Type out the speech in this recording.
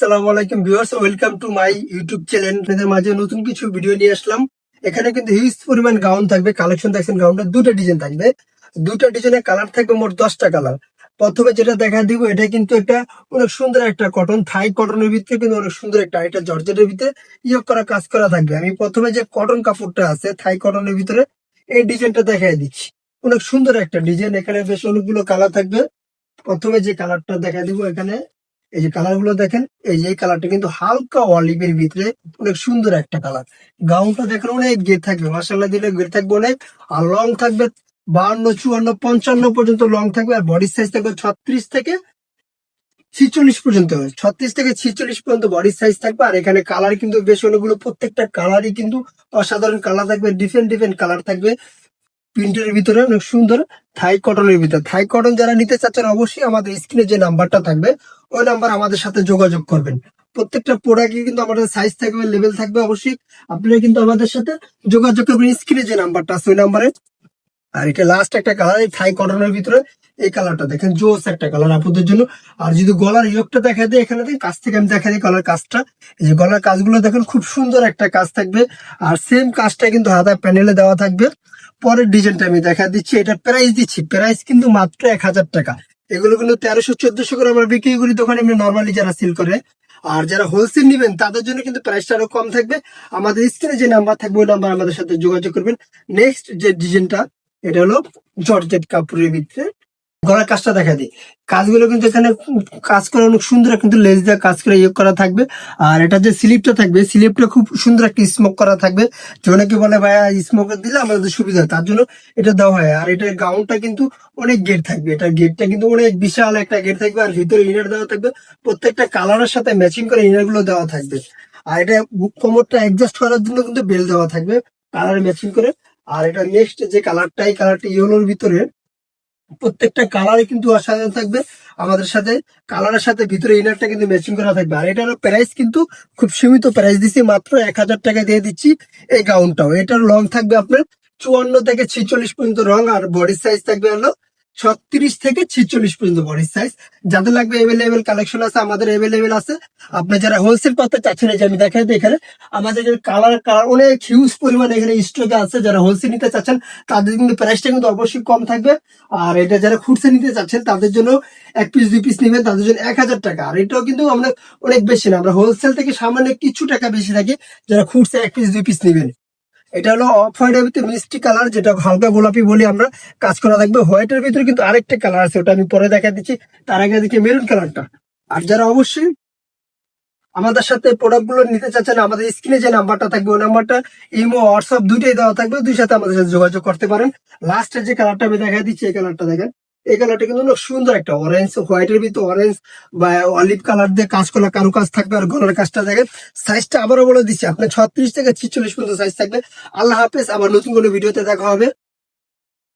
সালাম আলাইকুম viewers, welcome to my YouTube channel. মাঝে নতুন কিছু ভিডিও নিয়ে আসলাম। এখানে কিন্তু হিউজ পরিমাণ গাউন থাকবে কালেকশন দেখছেন গাউনটা দুটো ডিজাইন থাকবে। দুটো ডিজাইনের কালার থাকবে মোট দশটা কালার প্রথমে যেটা দেখা দিব, এটা কিন্তু একটা অনেক সুন্দর একটা কটন থাই কটনের ভিতরে কিন্তু অনেক সুন্দর একটা, এটা জর্জেটের ভিতরে ইয়ে করা, কাজ করা থাকবে। আমি প্রথমে যে কটন কাপড়টা আছে থাই কটনের ভিতরে, এই ডিজাইনটা দেখাই দিচ্ছি। অনেক সুন্দর একটা ডিজাইন এখানে বেশ অনেকগুলো কালার থাকবে। প্রথমে যে কালারটা দেখা দিব, এখানে এই যে কালারগুলো দেখেন, এই যে কালারটা কিন্তু হালকা অলিভের ভিতরে অনেক সুন্দর একটা কালার গাউনটা দেখেন অনেক গেট থাকবে মাসাল্লাহ দিলে গেট থাকবে অনেক, আর লং থাকবে বাহান্ন, চুয়ান্ন, পঞ্চান্ন পর্যন্ত লং থাকবে, আর বডি সাইজ থাকবে ছত্রিশ থেকে ছিচল্লিশ পর্যন্ত, ছত্রিশ থেকে ছিচল্লিশ পর্যন্ত বডি সাইজ থাকবে, আর এখানে কালার কিন্তু বেশ অনেকগুলো, প্রত্যেকটা কালারই কিন্তু অসাধারণ কালার থাকবে ডিফারেন্ট ডিফারেন্ট কালার থাকবে। প্রিন্টের ভিতরে অনেক সুন্দর থাই কটনের ভিতরে। থাই কটন যারা নিতে চাচ্ছেন অবশ্যই আমাদের স্ক্রিনে যে নাম্বারটা থাকবে, ওই নাম্বার আমাদের সাথে যোগাযোগ করবেন। প্রত্যেকটা প্রোডাক্টে কিন্তু আমাদের সাইজ থাকবে লেভেল থাকবে অবশ্যই। আপনারা কিন্তু আমাদের সাথে যোগাযোগ করবেন স্ক্রিনে যে নাম্বারটা আছে, ওই নাম্বারে। আর এটা লাস্ট একটা কালার এই থাই কটনের ভিতরে এই কালারটা দেখেন, জোস একটা কালার আপনাদের জন্য। আর যদি গলার ইয়োগটা দেখা দেয় এখানে কাছ থেকে আমি দেখা দিই গলার কাজটা। এই যে গলার কাজগুলো দেখেন, খুব সুন্দর একটা কাজ থাকবে। আর সেম কাজটা কিন্তু হাতা প্যানেলে দেওয়া থাকবে। পরের ডিজাইনটা আমি দেখা দিচ্ছি, এটা প্রাইস দিচ্ছি। প্রাইস কিন্তু মাত্র এক হাজার টাকা। এগুলো কিন্তু তেরোশো, চোদ্দশো করে আমরা বিক্রি করি দোকানে, এমনি নর্মালি যারা সেল করে। আর যারা হোলসেল নেবেন, তাদের জন্য কিন্তু প্রাইসটা আরও কম থাকবে। আমাদের স্ক্রিনে যে নাম্বার থাকবে, ওই নাম্বার আমাদের সাথে যোগাযোগ করবেন। নেক্সট যে ডিজাইনটা এটা হলো জর্জেট কাপড়ের ভিতরে। গলার কাজটা দেখা দিই। কাজগুলো কিন্তু এখানে কাজ করে অনেক সুন্দর, কিন্তু লেজ দিয়ে কাজ করে ইয়ে করা থাকবে। আর এটা যে স্লিপটা থাকবে, স্লিপটা খুব সুন্দর একটা স্মোক করা থাকবে। যে অনেকে বলে, ভাইয়া স্মোক দিলে আমাদের সুবিধা হয়। তার জন্য এটা দেওয়া হয়। আর এটার গাউনটা কিন্তু অনেক গেট থাকবে। এটা গেটটা কিন্তু অনেক বিশাল একটা গেট থাকবে। আর ভিতরে ইনার দেওয়া থাকবে। প্রত্যেকটা কালারের সাথে ম্যাচিং করে ইনারগুলো দেওয়া থাকবে। আর এটা কোমরটা অ্যাডজাস্ট করার জন্য কিন্তু বেল দেওয়া থাকবে। কালার ম্যাচিং করে আর এটা নেক্সট যে কালারটা এই কালারটা ইয়েলোর ভিতরে প্রত্যেকটা কালারে কিন্তু অসাধারণ থাকবে। আমাদের সাথে কালারের সাথে ভিতরে ইনারটা কিন্তু ম্যাচিং করা থাকবে। আর এটার প্রাইস কিন্তু খুব সীমিত প্রাইস দিচ্ছি মাত্র এক হাজার টাকা দিয়ে দিচ্ছি এই গাউনটাও এটার লং থাকবে আপনার চুয়ান্ন থেকে ছিচল্লিশ পর্যন্ত রং, আর বডি সাইজ থাকবে হলো ছত্রিশ থেকে ছিচল্লিশ পর্যন্ত বডি সাইজ যাদের লাগবে এভেলেবেল কালেকশন আছে, আমাদের এভেলেবেল আছে। আপনি যারা হোলসেল করতে চাচ্ছেন যে আমি দেখাই এখানে, আমাদের যে কালার কালার অনেক হিউজ পরিমাণে এখানে স্টকে আছে। যারা হোলসেল নিতে চাচ্ছেন, তাদের কিন্তু প্রাইসটা কিন্তু অবশ্যই কম থাকবে। আর এটা যারা খুচরা নিতে চাচ্ছেন, তাদের জন্য এক পিস দুই পিস নেবেন, তাদের জন্য এক হাজার টাকা। আর এটাও কিন্তু আমরা অনেক বেশি না, আমরা হোলসেল থেকে সামান্য কিছু টাকা বেশি থাকি, যারা খুচরা এক পিস দুই পিস নেবেন। এটা হলো অফ হোয়াইটের ভিতরে মিষ্টি কালার, যেটা হালকা গোলাপি বলি আমরা, কাজ করা থাকবে। হোয়াইটের ভিতরে কিন্তু আরেকটা কালার আছে, ওটা আমি পরে দেখা দিচ্ছি। তার আগে দিচ্ছি মেরুন কালারটা। আর যারা অবশ্যই আমাদের সাথে প্রোডাক্টগুলো নিতে চাচ্ছেন, আমাদের স্ক্রিনে যে নাম্বারটা থাকবে, ওই নাম্বারটা ইমো, হোয়াটসঅ্যাপ দুইটাই দেওয়া থাকবে। দুই সাথে আমাদের সাথে যোগাযোগ করতে পারেন। লাস্টের যে কালারটা আমি দেখা দিচ্ছি, এই কালারটা দেখেন। এই কালারটা কিন্তু সুন্দর একটা অরেঞ্জ হোয়াইটের ভিতরে অরেঞ্জ বা অলিভ কালার দিয়ে কাজ করা কারু কাজ থাকবে আর গলার কাজটা দেখেন সাইজটা আবারও বলে দিচ্ছি, আপনার ছত্রিশ থেকে ছিচল্লিশ পর্যন্ত সাইজ থাকবে। আল্লাহ হাফেজ, আবার নতুন কোনো ভিডিওতে দেখা হবে।